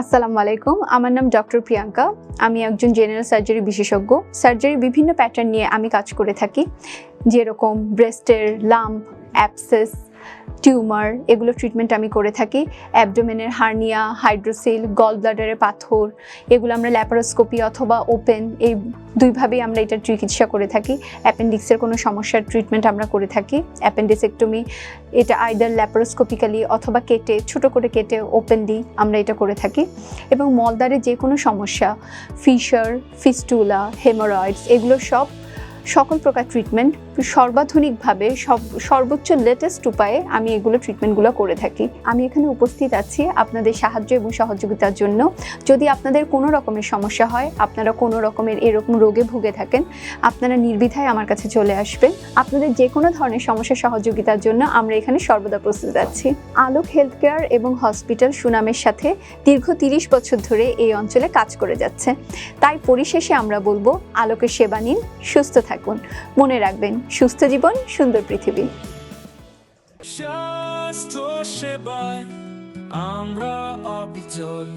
আসসালামু আলাইকুম। আমার নাম ডক্টর প্রিয়াঙ্কা। আমি একজন জেনারেল সার্জারি বিশেষজ্ঞ। সার্জারির বিভিন্ন প্যাটার্ন নিয়ে আমি কাজ করে থাকি। যেরকম ব্রেস্টের লাম্প অ্যাপসেস টিউমার এগুলো ট্রিটমেন্ট আমি করে থাকি। অ্যাবডোমেনের হার্নিয়া হাইড্রোসিল গল ব্লাডারের পাথর, এগুলো আমরা ল্যাপারোস্কোপি অথবা ওপেন এই দুইভাবেই আমরা এটার চিকিৎসা করে থাকি। অ্যাপেন্ডিক্সের কোনো সমস্যার ট্রিটমেন্ট আমরা করে থাকি। অ্যাপেন্ডিসেক্টমি এটা আইদার ল্যাপারোস্কোপিক্যালি অথবা কেটে, ছোট করে কেটে ওপেনলি আমরা এটা করে থাকি। এবং মলদারে যে কোনো সমস্যা ফিশার ফিস্টুলা হেমোরয়েডস এগুলো সব সকল প্রকার ট্রিটমেন্ট সর্বাধুনিকভাবে, সব, সর্বোচ্চ লেটেস্ট উপায়ে আমি এগুলো ট্রিটমেন্টগুলো করে থাকি। আমি এখানে উপস্থিত আছি আপনাদের সাহায্য এবং সহযোগিতার জন্য। যদি আপনাদের কোনো রকমের সমস্যা হয়, আপনারা কোনো রকমের এরকম রোগে ভুগে থাকেন, আপনারা নির্বিধায় আমার কাছে চলে আসবেন। আপনাদের যে কোনো ধরনের সমস্যা, সহযোগিতার জন্য আমরা এখানে সর্বদা প্রস্তুত আছি। আলোক হেলথ কেয়ার এবং হসপিটাল সুনামের সাথে দীর্ঘ তিরিশ বছর ধরে এই অঞ্চলে কাজ করে যাচ্ছে। তাই পরিশেষে আমরা বলব, আলোকের সেবা নিন, সুস্থ থাকুন। মনে রাখবেন সুস্থ জীবন সুন্দর পৃথিবী। স্বাস্থ্য সেবায় আমরা অবিচল।